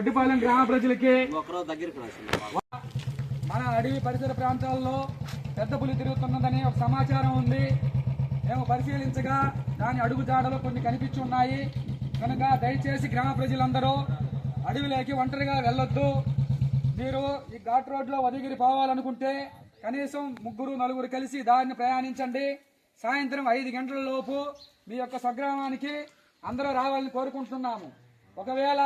గొడ్డిపాలెం గ్రామ ప్రజలకి మన అడవి పరిసర ప్రాంతాల్లో పెద్ద పులి తిరుగుతున్నదని ఒక సమాచారం ఉంది. మేము పరిశీలించగా దాని అడుగుజాడలు కొన్ని కనిపించి ఉన్నాయి. కనుక దయచేసి గ్రామ ప్రజలందరూ అడవిలోకి ఒంటరిగా వెళ్ళొద్దు. మీరు ఈ ఘాట్ రోడ్లో ఉదయగిరి పోవాలనుకుంటే కనీసం ముగ్గురు నలుగురు కలిసి దారిని ప్రయాణించండి. సాయంత్రం ఐదు గంటల లోపు మీ యొక్క స్వగ్రామానికి అందరూ రావాలని కోరుకుంటున్నాము. ఒకవేళ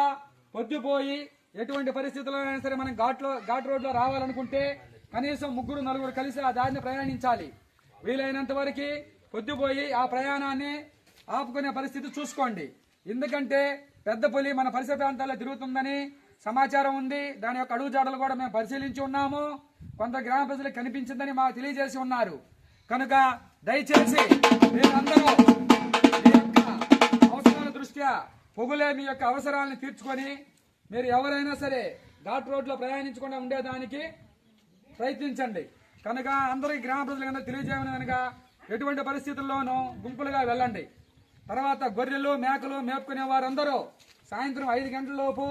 పొద్దుపోయి ఎటువంటి పరిస్థితుల్లో అయినా సరే మనం ఘాట్లో ఘాట్ రోడ్లో రావాలనుకుంటే కనీసం ముగ్గురు నలుగురు కలిసి ఆ దారిని ప్రయాణించాలి. వీలైనంత వరకు పొద్దుపోయి ఆ ప్రయాణాన్ని ఆపుకునే పరిస్థితి చూసుకోండి. ఎందుకంటే పెద్ద పులి మన పరిసర ప్రాంతాల్లో తిరుగుతుందని సమాచారం ఉంది. దాని యొక్క అడుగు జాడలు కూడా మేము పరిశీలించి ఉన్నాము. కొంత గ్రామ ప్రజలకు కనిపించిందని మాకు తెలియజేసి ఉన్నారు. కనుక దయచేసి మీరందరూ పొగులే మీ యొక్క అవసరాలను తీర్చుకొని మీరు ఎవరైనా సరే ఘాట్ రోడ్లో ప్రయాణించకుండా ఉండేదానికి ప్రయత్నించండి. కనుక అందరికీ గ్రామ కనుక తెలియజేయమని కనుక ఎటువంటి పరిస్థితుల్లోనూ గుంపులుగా వెళ్ళండి. తర్వాత గొర్రెలు మేకలు మేపుకునే వారందరూ సాయంత్రం ఐదు గంటలలోపు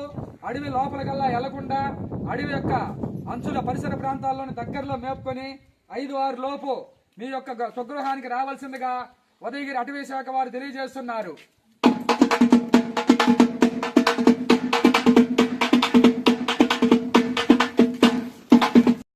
అడవి లోపలికల్లా వెళ్ళకుండా అడవి యొక్క అంచుల పరిసర ప్రాంతాల్లోని దగ్గరలో మేపుకొని ఐదు ఆరు లోపు మీ యొక్క స్వగృహానికి రావాల్సిందిగా ఉదయగిరి అటవీ శాఖ వారు తెలియజేస్తున్నారు.